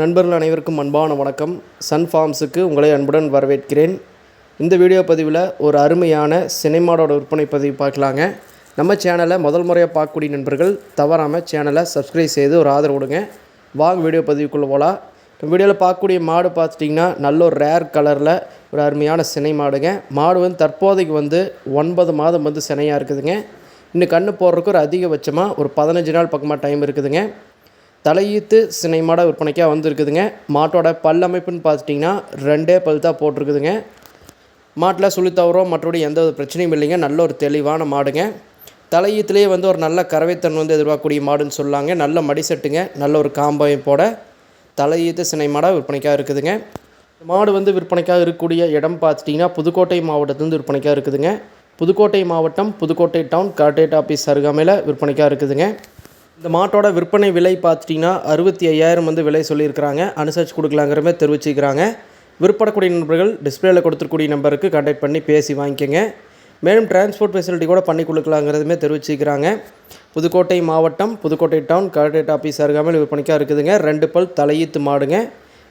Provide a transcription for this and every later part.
நண்பர்கள் அனைவருக்கும் அன்பான வணக்கம். சன் ஃபார்ம்ஸுக்கு உங்களை அன்புடன் வரவேற்கிறேன். இந்த வீடியோ பதிவில் ஒரு அருமையான சினைமாடோட விற்பனை பதிவு பார்க்கலாங்க. நம்ம சேனலை முதல் முறையாக பார்க்கக்கூடிய நண்பர்கள் தவறாமல் சேனலை சப்ஸ்கிரைப் செய்து ஒரு ஆதரவு கொடுங்க. வாங்க வீடியோ பதிவுக்குள்ளே போகலாம் இந்த வீடியோவில் பார்க்கக்கூடிய மாடு பார்த்துட்டிங்கன்னா நல்ல ஒரு ரேர் கலரில் ஒரு அருமையான சினை மாடுங்க. மாடு வந்து தற்போதைக்கு வந்து ஒன்பது மாதம் வந்து சினையாக இருக்குதுங்க. இன்னும் கண்ணு போடுறதுக்கு ஒரு அதிகபட்சமாக ஒரு பதினஞ்சு நாள் பக்கமாக டைம் இருக்குதுங்க. தலையீத்து சினை மாடை விற்பனைக்காக வந்திருக்குதுங்க. மாட்டோட பல் அமைப்புன்னு பார்த்துட்டிங்கன்னா ரெண்டே பல் தான் போட்டிருக்குதுங்க. மாட்டில் சுழி தவறோ மற்றபடி எந்த ஒரு பிரச்சனையும் இல்லைங்க. நல்ல ஒரு தெளிவான மாடுங்க. தலையீத்துலேயே வந்து ஒரு நல்ல கறவைத்தன் வந்து எதிர்பார்க்கக்கூடிய மாடுன்னு சொல்லாங்க. நல்ல மடிசெட்டுங்க நல்ல ஒரு காம்பமைப்போட தலையீத்து சினை மாடாக விற்பனைக்காக இருக்குதுங்க. மாடு வந்து விற்பனைக்காக இருக்கக்கூடிய இடம் பார்த்துட்டிங்கன்னா புதுக்கோட்டை மாவட்டத்துலேருந்து விற்பனைக்காக இருக்குதுங்க. புதுக்கோட்டை மாவட்டம் புதுக்கோட்டை டவுன் கார்டேட் ஆஃபீஸ் அருகாமையில் விற்பனைக்காக இருக்குதுங்க. இந்த மாட்டோட விற்பனை விலை பார்த்துட்டிங்கன்னா அறுபத்தி ஐயாயிரம் வந்து விலை சொல்லியிருக்கிறாங்க. அனுசரித்து கொடுக்கலாங்கிற மாதிரி தெரிவிச்சுக்கிறாங்க விற்படக்கூடிய நண்பர்கள் டிஸ்பிளேல கொடுத்துருக்கூடிய நம்பருக்கு கான்டாக்ட் பண்ணி பேசி வாங்கிக்கோங்க. மேலும் டிரான்ஸ்போர்ட் ஃபெசிலிட்டி கூட பண்ணி கொடுக்கலாங்கிறதுமே தெரிவிச்சுக்கிறாங்க புதுக்கோட்டை மாவட்டம் புதுக்கோட்டை டவுன் கலெக்டரேட் ஆஃபீஸ் அருகாமல் விற்பனைக்காக இருக்குதுங்க. ரெண்டு பல் தலையீத்து மாடுங்க.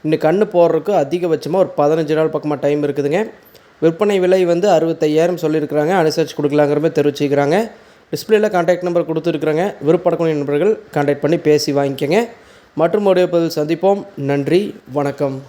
இன்னும் கண்ணு போடுறதுக்கு அதிகபட்சமாக ஒரு பதினஞ்சு நாள் பக்கமாக டைம் இருக்குதுங்க. விற்பனை விலை வந்து அறுபத்தையாயிரம் சொல்லியிருக்கிறாங்க. அனுசரித்து கொடுக்கலாங்கிற மாதிரி தெரிவிச்சுக்கிறாங்க டிஸ்பிளேல கான்டாக்ட் நம்பர் கொடுத்துருக்குறேங்க. விருப்பப்படக்கூடிய நண்பர்கள் கான்டாக்ட் பண்ணி பேசி வாங்கிக்கோங்க. மற்றும் ஒரு பதில் சந்திப்போம். நன்றி. வணக்கம்.